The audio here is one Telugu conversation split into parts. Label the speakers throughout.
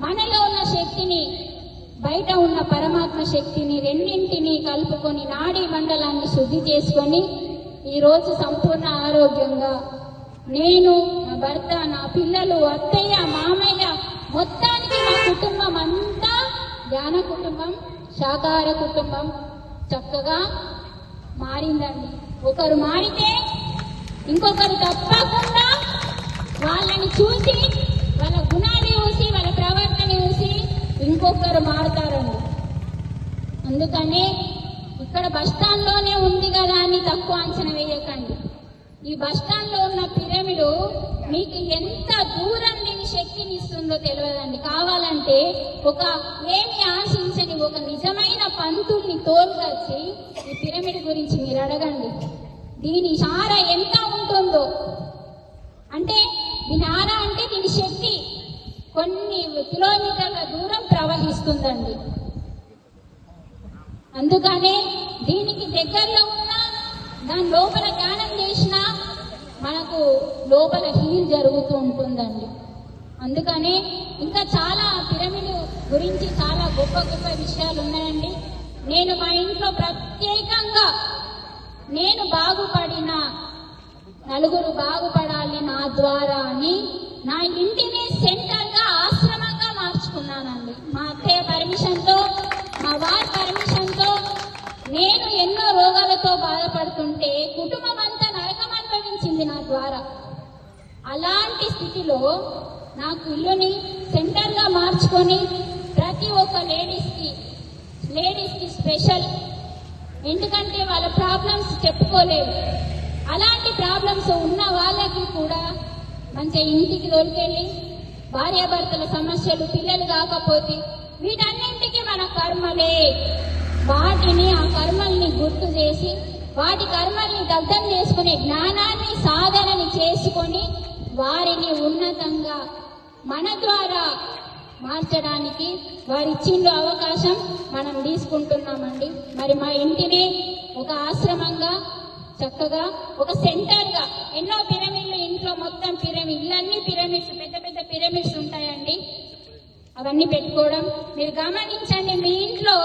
Speaker 1: మనలో ఉన్న శక్తిని బయట ఉన్న పరమాత్మ శక్తిని రెండింటిని కలుపుకొని నాడీ మండలాన్ని శుద్ధి చేసుకొని ఈరోజు సంపూర్ణ ఆరోగ్యంగా నేను నా భర్త నా పిల్లలు అత్తయ్య మామయ్య మొత్తానికి మా కుటుంబం అంతా ధ్యాన కుటుంబం శాకాహార కుటుంబం చక్కగా మారిందండి. ఒకరు మారితే ఇంకొకరు తప్పకుండా వాళ్ళని చూసి వాళ్ళ గుణాలు ఇంకొకరు మారుతారండి. అందుకనే ఇక్కడ బస్ ఉంది కదా అని తక్కువ అంచనా వేయకండి. ఈ బస్ ఉన్న పిరమిడు మీకు ఎంత దూరం లేని శక్తిని ఇస్తుందో తెలియదండి. కావాలంటే ఒక ఏమి ఆశించని ఒక నిజమైన పంతుల్ని తోలుకొచ్చి ఈ పిరమిడ్ గురించి మీరు అడగండి. దీని సార ఎంత ఉంటుందో? అంటే దీని ఆర అంటే దీని శక్తి. కొన్ని కిలోమీటర్ల దూరం ప్రవహిస్తుందండి. అందుకనే దీనికి దగ్గరలో ఉన్న దాని లోపల ధ్యానం చేసినా మనకు లోపల హీల్ జరుగుతూ ఉంటుందండి. అందుకనే ఇంకా చాలా పిరమిడ్ గురించి చాలా గొప్ప గొప్ప విషయాలు ఉన్నాయండి. నేను మా ఇంట్లో ప్రత్యేకంగా నేను బాగుపడిన నలుగురు బాగుపడాలి నా ద్వారా అని నా ఇంటి అనుభవించింది నా ద్వారా. అలాంటి స్థితిలో నాకు ఇల్లుని సెంటర్గా మార్చుకొని ప్రతి ఒక్క లేడీస్కి లేడీస్కి స్పెషల్ ఎందుకంటే వాళ్ళ ప్రాబ్లమ్స్ చెప్పుకోలేవు అలాంటి ప్రాబ్లమ్స్ ఉన్న వాళ్ళకి కూడా మంచిగా ఇంటికి దొరికెళ్ళి భార్యాభర్తల సమస్యలు పిల్లలు కాకపోతే వీటన్నింటికి మన కర్మలే. వాటిని ఆ కర్మల్ని గుర్తు చేసి వాటి కర్మల్ని దగ్ధం చేసుకునే జ్ఞానాన్ని సాధనని చేసుకొని వారిని ఉన్నతంగా మన ద్వారా మార్చడానికి వారి ఇచ్చిండు అవకాశం మనం తీసుకుంటున్నామండి. మరి మా ఇంటిని ఒక ఆశ్రమంగా చక్కగా ఒక సెంటర్గా ఎన్నో పిరమిడ్లు ఇంట్లో మొత్తం పిరమిడ్ ఇళ్ళన్నీ పిరమిడ్స్ పెద్ద పెద్ద పిరమిడ్స్ ఉంటాయండి. అవన్నీ పెట్టుకోవడం. మీరు గమనించండి మీ ఇంట్లో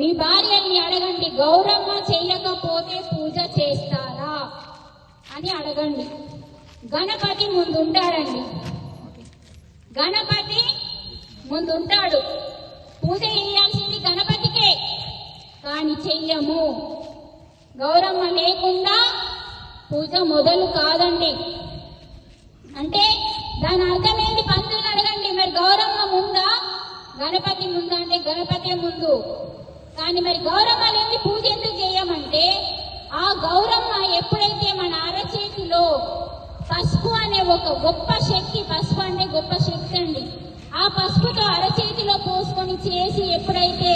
Speaker 1: మీ భార్యని అడగండి గౌరమ్మ చేయకపోతే పూజ చే గణపతిని అడగండి. గణపతి ముందు ఉంటాడండి గణపతి ముందు ఉంటాడు పూజ చేయాల్సింది గణపతికే కానీ చెయ్యము. గౌరమ్మ లేకుండా పూజ మొదలు కాదండి. అంటే దాని అర్థం ఏంటి? పంతులు అడగండి మరి గౌరమ్మ ముందా? గణపతి ముందా? అంటే గణపతి ముందు. కానీ మరి గౌరమ్మ లేని పూజ ఎందుకు చేయమంటే ఆ గౌరమ్మ ఎప్పుడైతే మన అరచేతిలో పసుపు అనే ఒక గొప్ప శక్తి పసుపు అంటే గొప్ప శక్తి అండి. ఆ పసుపుతో అరచేతిలో పోసుకొని చేసి ఎప్పుడైతే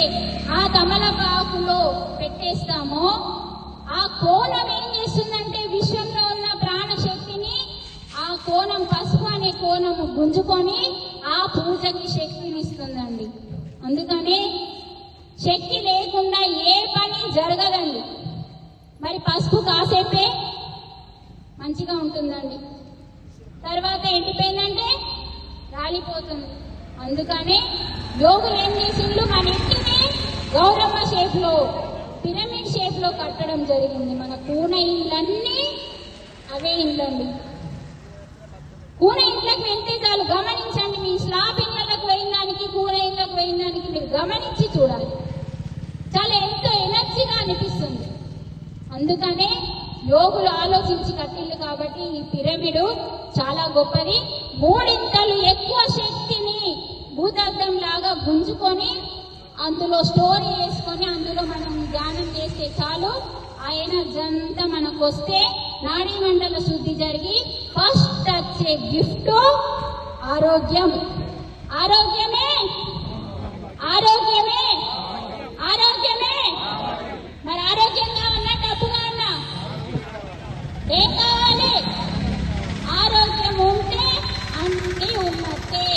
Speaker 1: ఆ తమలపాకులో పెట్టేస్తామో ఆ కోణం ఏం చేస్తుందంటే విశ్వంలో ఉన్న ప్రాణశక్తిని ఆ కోణం పసుపు అనే కోణము గుంజుకొని ఆ పూజకి శక్తినిస్తుందండి అందుకని శక్తి లేకుండా ఏ పని జరగదండి. మరి పసుపు కాసేపే మంచిగా ఉంటుందండి. తర్వాత ఎండిపోయిందంటే రాలిపోతుంది. అందుకనే యోగులు ఏం చేసిండ్రు? మన ఇంటిని గౌరమ్మ షేప్లో పిరమిడ్ షేప్లో కట్టడం జరిగింది. మన కూన ఇళ్ళన్నీ అవే ఇళ్ళండి. కూన ఇంట్లోకి వెళ్తే చాలు గమనించండి మీ స్లాబ్ ఇళ్ళకి పోయిన దానికి కూన ఇళ్ళకి పోయిన దానికి మీరు గమనించి చూడాలి. చాలా ఎంతో ఎనర్జీగా అనిపిస్తుంది. అందుకనే యోగులు ఆలోచించి కట్టిల్లు కాబట్టి ఈ పిరమిడ్ చాలా గొప్పది. మూడింతలు ఎక్కువ శక్తిని భూతద్దం లాగా గుంజుకొని అందులో స్టోర్ చేసుకొని అందులో మనం ధ్యానం చేస్తే చాలు. ఆయన జంతా మనకు వస్తే నాడీ మండల శుద్ధి జరిగి ఫస్ట్ వచ్చే గిఫ్ట్ ఆరోగ్యం. ఆరోగ్యమే. ఆరోగ్యమే. ఆరోగ్యమే. మరి ఆరోగ్యంగా ఏం కావాలి ఆరోగ్యం ఉంటే అన్ని ఉన్నట్టే.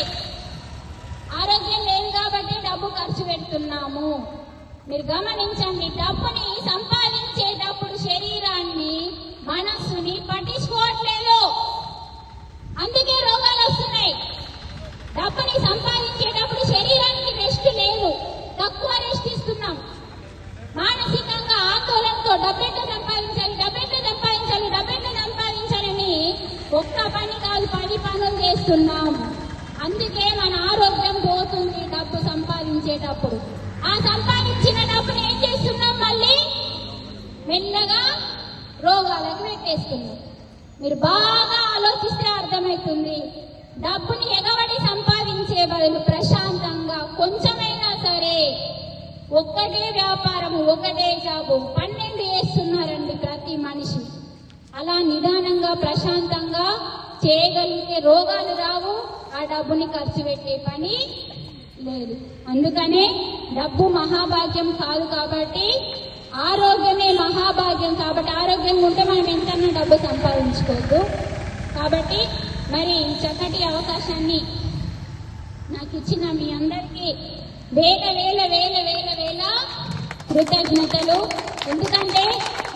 Speaker 1: ఆరోగ్యం లేదు కాబట్టి డబ్బు ఖర్చు పెడుతున్నాము. మీరు గమనించండి డబ్బు అప్పుడు ఆ సంపాదించిన డబ్బుని ఏం చేస్తున్నాం మళ్ళీ? మెల్లగా రోగాలకు పెట్టేస్తున్నాం మీరు బాగా ఆలోచిస్తే అర్థమవుతుంది. డబ్బుని ఎగబడి సంపాదించే బదులు ప్రశాంతంగా కొంచెమైనా సరే ఒక్కటే వ్యాపారము ఒకటే జాబు పన్నెండు వేస్తున్నారండి ప్రతి మనిషి. అలా నిదానంగా ప్రశాంతంగా చేయగలిగితే రోగాలు రావు ఆ డబ్బుని ఖర్చు పెట్టే పని లేదు. అందుకనే డబ్బు మహాభాగ్యం కాదు కాబట్టి ఆరోగ్యమే మహాభాగ్యం కాబట్టి ఆరోగ్యంగా ఉంటే మనం ఎంతన్నా డబ్బు సంపాదించుకోవద్దు. కాబట్టి మరి చక్కటి అవకాశాన్ని నాకు ఇచ్చిన మీ అందరికీ వేల వేల వేల వేల వేల కృతజ్ఞతలు. ఎందుకంటే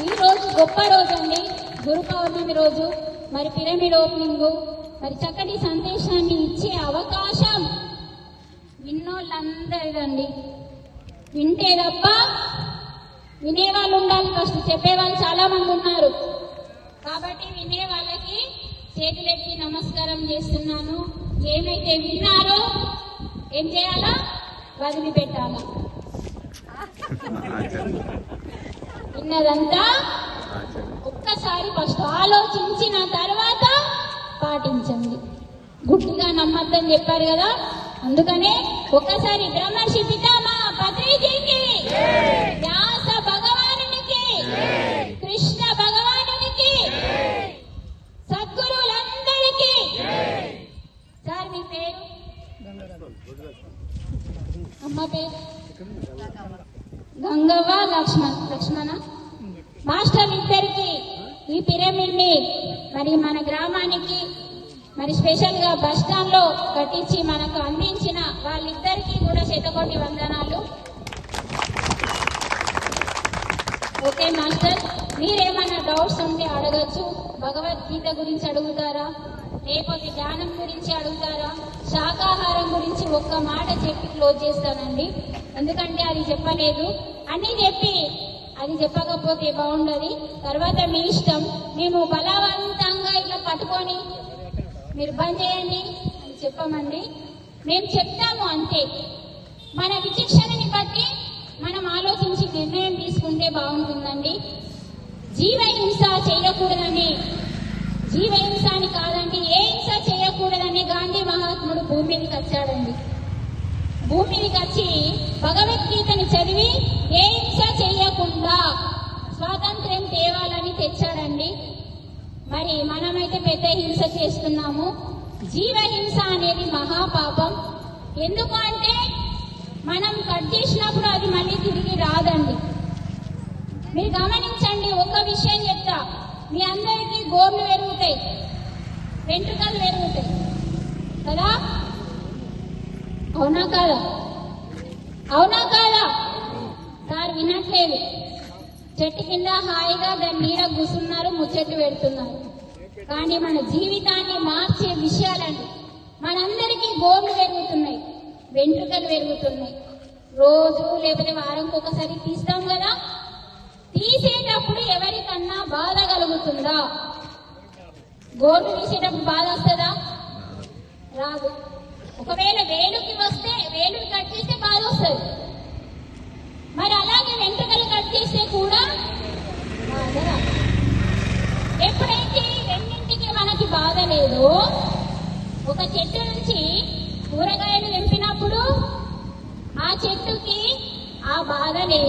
Speaker 1: ఈ రోజు గొప్ప రోజు అండి. గురు పౌర్ణమి రోజు. మరి పిరమిడ్ ఓపెనింగ్. మరి చక్కటి సందేశాన్ని ఇచ్చే అవకాశం విన్నోళ్ళందరిదండి వింటే తప్ప వినేవాళ్ళు ఉండాలి ఫస్ట్. చెప్పేవాళ్ళు చాలా మంది ఉన్నారు కాబట్టి వినే వాళ్ళకి చేతులెత్తి నమస్కారం చేస్తున్నాను. ఏమైతే విన్నారో ఏం చేయాలా వదిలిపెట్టాలా. విన్నదంతా ఒక్కసారి ఫస్ట్ ఆలోచించిన తర్వాత పాటించండి. గుట్టుగా నమ్మద్దని చెప్పారు కదా? అందుకనే ఒక్కసారి బ్రహ్మర్షి పితామా పత్రిజీకి వ్యాస భగవానునికి కృష్ణ భగవానునికి సద్గురువులందరికీ సార్ మీ పేరు? అమ్మ పేరు? గంగవ్వ లక్ష్మణ్ లక్ష్మణ? మాస్టర్ ఇద్దరికి ఈ పిరమిడ్ని మరి మన గ్రామానికి మరి స్పెషల్గా బస్ స్టాండ్లో కట్టించి మనకు అందించిన వాళ్ళిద్దరికీ కూడా శతకోటి వందనాలు. Okay master. మీరేమైనా డౌట్స్ ఉంటే అడగచ్చు. భగవద్గీత గురించి అడుగుతారా? లేకపోతే ధ్యానం గురించి అడుగుతారా? శాకాహారం గురించి ఒక్క మాట చెప్పి క్లోజ్ చేస్తానండి. ఎందుకంటే అది చెప్పలేదు. అన్నీ చెప్పి అది చెప్పకపోతే బాగుండదు. తర్వాత మీ ఇష్టం. మేము బలవంతంగా ఇట్లా పట్టుకొని మీరు బంద్ చేయండి అని చెప్పమండి. మేము చెప్తాము అంతే. మన విచక్షణని బట్టి మనం ఆలోచించి నిర్ణయం తీసుకుంటే బాగుంటుందండి. జీవహింస చేయకూడదని జీవహింస అని కాదండి ఏ హింస చేయకూడదని గాంధీ మహాత్ముడు భూమి మీదకి వచ్చాడండి భూమి మీదకి వచ్చి భగవద్గీతని చదివి ఏ హింస చేయకుండా స్వాతంత్ర్యం తేవాలని తెచ్చాడండి. మరి మనమైతే చేస్తున్నాము. జీవహింస అనేది మహాపాపం. ఎందుకు అంటే మనం కట్ చేసినప్పుడు అది మళ్ళీ తిరిగి రాదండి. మీరు గమనించండి ఒక విషయం చెప్తా. మీ అందరికీ గోర్లు పెరుగుతాయి. వెంట్రుకలు పెరుగుతాయి. కదా? అవునా కాదా? అవునా కాదా? సార్ వినట్లేదు. చెట్టు కింద హాయిగా దాని నీడ కూర్చున్నారు ముచ్చట్లు పెడుతున్నారు. కానీ మన జీవితాన్ని మార్చే విషయాలండి. మనందరికీ గోర్లు పెరుగుతున్నాయి వెంట్రుకలు పెరుగుతున్నాయి. రోజు లేకపోతే వారంకి ఒకసారి తీస్తాం కదా? తీసేటప్పుడు ఎవరికన్నా బాధ కలుగుతుందా? గోర్లు తీసేటప్పుడు బాధ వస్తుందా? రాదు. ఒకవేళ వేలుకి వస్తే వేలుకి కట్ చేస్తే బాధ వస్తుంది.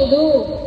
Speaker 1: do